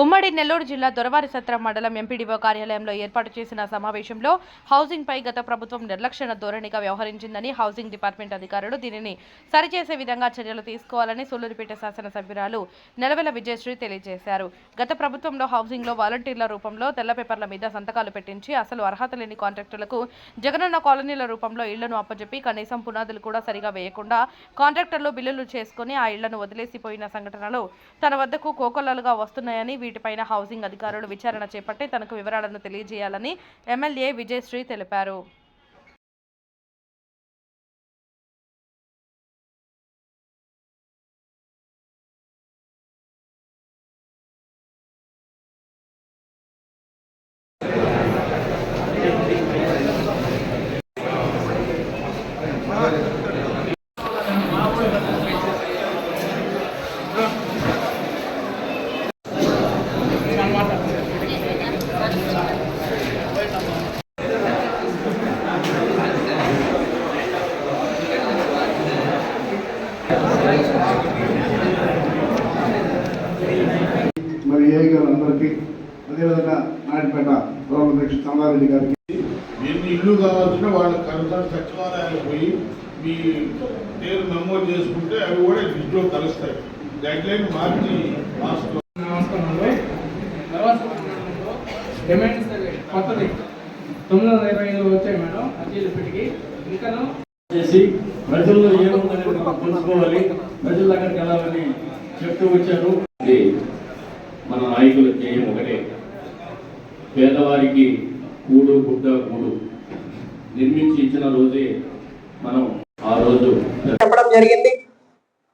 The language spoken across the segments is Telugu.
ఉమ్మడి నెల్లూరు జిల్లా దొరవారి సత్రం మండలం ఎంపీడీఓ కార్యాలయంలో ఏర్పాటు చేసిన సమావేశంలో హౌసింగ్ పై గత ప్రభుత్వం నిర్లక్ష్య ధోరణిగా వ్యవహరించిందని హౌసింగ్ డిపార్ట్మెంట్ అధికారులు దీనిని సరిచేసే విధంగా చర్యలు తీసుకోవాలని సూళ్ళూరుపేట శాసనసభ్యురాలు నెలవెల విజయశ్రీ తెలియజేశారు. గత ప్రభుత్వంలో హౌసింగ్లో వాలంటీర్ల రూపంలో తెల్ల పేపర్ల మీద సంతకాలు పెట్టించి అసలు అర్హత లేని కాంట్రాక్టులకు జగనన్న కాలనీల రూపంలో ఇళ్ళను అప్పజెప్పి కనీసం పునాదులు కూడా సరిగా వేయకుండా కాంట్రాక్టర్లు బిల్లులు చేసుకుని ఆ ఇళ్ళను వదిలేసిపోయిన సంఘటనలు తన వద్దకు కోకొల్లలుగా వస్తున్నాయని వీటిపైన హౌసింగ్ అధికారులు విచారణ చేపట్టి తనకు వివరాలను తెలియజేయాలని ఎమ్మెల్యే విజయశ్రీ తెలిపారు. మరి ఏ గారు అందరికీ అదేవిధంగా నాయుడుపేట గౌరవ అధ్యక్షుడు కమలారెడ్డి గారికి. ఎన్ని ఇల్లు కావాల్సిన వాళ్ళ కన్సర్న్ సచివాలయాలు పోయి మీ పేరు నమోదు చేసుకుంటే అవి కూడా ఇంట్లో కలుస్తాయి. గైడ్ లైన్ మార్చి మాస్క్ నమస్కారంలో డిమాండ్స్ కొత్తది. తొమ్మిది వందల ఇరవై ఐదు వచ్చాయి మేడం అర్జీలపేటికి ఇంకాను చేసి ప్రజల్లో ఏముందని మనం తెలుసుకోవాలి. ప్రజల దగ్గరికి వెళ్ళాలని చెప్తూ వచ్చారు. నాయకుల ధ్యేయం ఒకటే. పేదవారికి కూడు గుడ్డ గూడు. నిర్మించి ఇచ్చిన రోజే మనం ఆ రోజు చెప్పడం జరిగింది.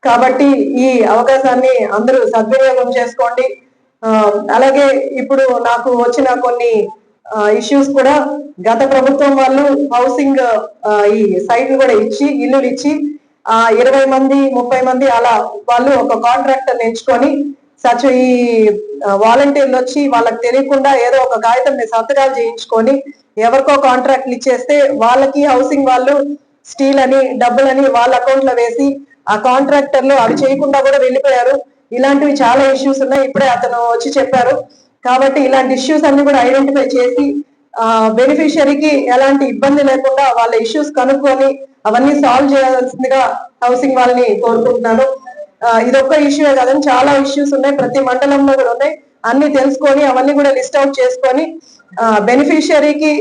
కాబట్టి ఈ అవకాశాన్ని అందరూ సద్వినియోగం చేసుకోండి. అలాగే ఇప్పుడు నాకు వచ్చిన కొన్ని ఇష్యూస్ కూడా గత ప్రభుత్వం వాళ్ళు హౌసింగ్ ఈ సైట్లు కూడా ఇచ్చి ఇల్లులు ఇచ్చి ఆ ఇరవై మంది ముప్పై మంది అలా వాళ్ళు ఒక కాంట్రాక్టర్ ఎంచుకొని సచ్ ఈ వాలంటీర్లు వచ్చి వాళ్ళకి తెలియకుండా ఏదో ఒక కాగితం సంతకాలు చేయించుకొని ఎవరికో కాంట్రాక్ట్లు ఇచ్చేస్తే వాళ్ళకి హౌసింగ్ వాళ్ళు స్టీల్ అని డబ్బులని వాళ్ళ అకౌంట్లో వేసి ఆ కాంట్రాక్టర్లు అవి చేయకుండా కూడా వెళ్ళిపోయారు. ఇలాంటివి చాలా ఇష్యూస్ ఉన్నాయి. ఇప్పుడే అతను వచ్చి చెప్పారు. కాబట్టి ఇలాంటి ఇష్యూస్ అన్ని కూడా ఐడెంటిఫై చేసి ఆ బెనిఫిషియరీకి ఎలాంటి ఇబ్బంది లేకుండా వాళ్ళ ఇష్యూస్ కనుక్కొని అవన్నీ సాల్వ్ చేయాల్సిందిగా హౌసింగ్ వాళ్ళని కోరుకుంటున్నాను. ఇదొక్క ఇష్యూ కాదని చాలా ఇష్యూస్ ఉన్నాయి. ప్రతి మండలంలో కూడా ఉన్నాయి. అన్ని తెలుసుకొని అవన్నీ కూడా లిస్ట్ అవుట్ చేసుకొని బెనిఫిషియరీకి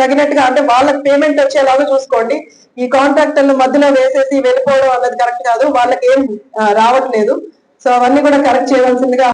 తగినట్టుగా అంటే వాళ్ళకి పేమెంట్ వచ్చేలాగా చూసుకోండి. ఈ కాంట్రాక్టర్లు మధ్యలో వేసేసి వెళ్ళిపోవడం అన్నది కరెక్ట్ కాదు. వాళ్ళకి ఏం రావట్లేదు. సో అవన్నీ కూడా కరెక్ట్ చేయవలసిందిగా